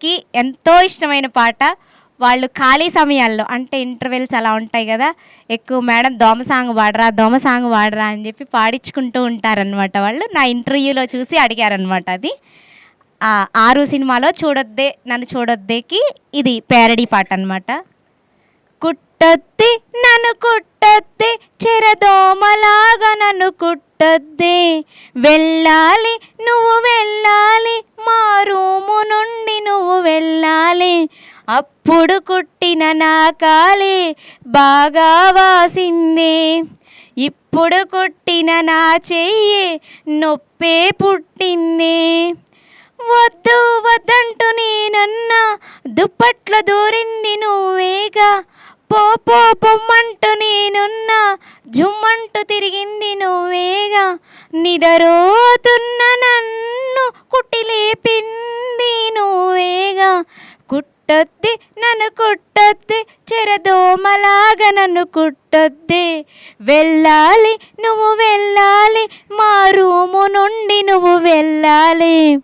కి ఎంతో ఇష్టమైన పాట వాళ్ళు ఖాళీ సమయాల్లో అంటే ఇంటర్వెల్స్ అలా ఉంటాయి కదా ఎక్కువ మేడం దోమ సాంగ్ వాడరా దోమ సాంగ్ వాడరా అని చెప్పి పాడించుకుంటూ ఉంటారనమాట వాళ్ళు. నా ఇంటర్వ్యూలో చూసి అడిగారనమాట అది. ఆరు సినిమాలో చూడొద్దే నన్ను చూడొద్దేకి ఇది పేరడీ పాట అనమాట కుట్టొద్ది నన్ను కుట్టొద్ది చెరదోమలాగా నన్ను కుట్టొద్ది వెళ్ళాలి నువ్వు వెళ్ళాలి వెళ్ళాలి. అప్పుడు కుట్టిన నా కాలి బాగా వాసింది. ఇప్పుడు కుట్టిన నా చెయ్యి నొప్పే పుట్టింది. వద్దు వద్దంటూ నేనన్నా దుప్పట్లు దూరింది నువ్వేగా. పో పో పొమ్మంటూ నేనున్నా జుమ్మంటూ తిరిగింది నువ్వేగా. నిదరోతున్న నన్ను కుట్టిలే కుట్టొద్ది నన్ను కుట్టొద్ది. చెరదోమలాగా నన్ను కుట్టొద్ది. వెళ్ళాలి నువ్వు వెళ్ళాలి. మా రూము నుండి నువ్వు వెళ్ళాలి.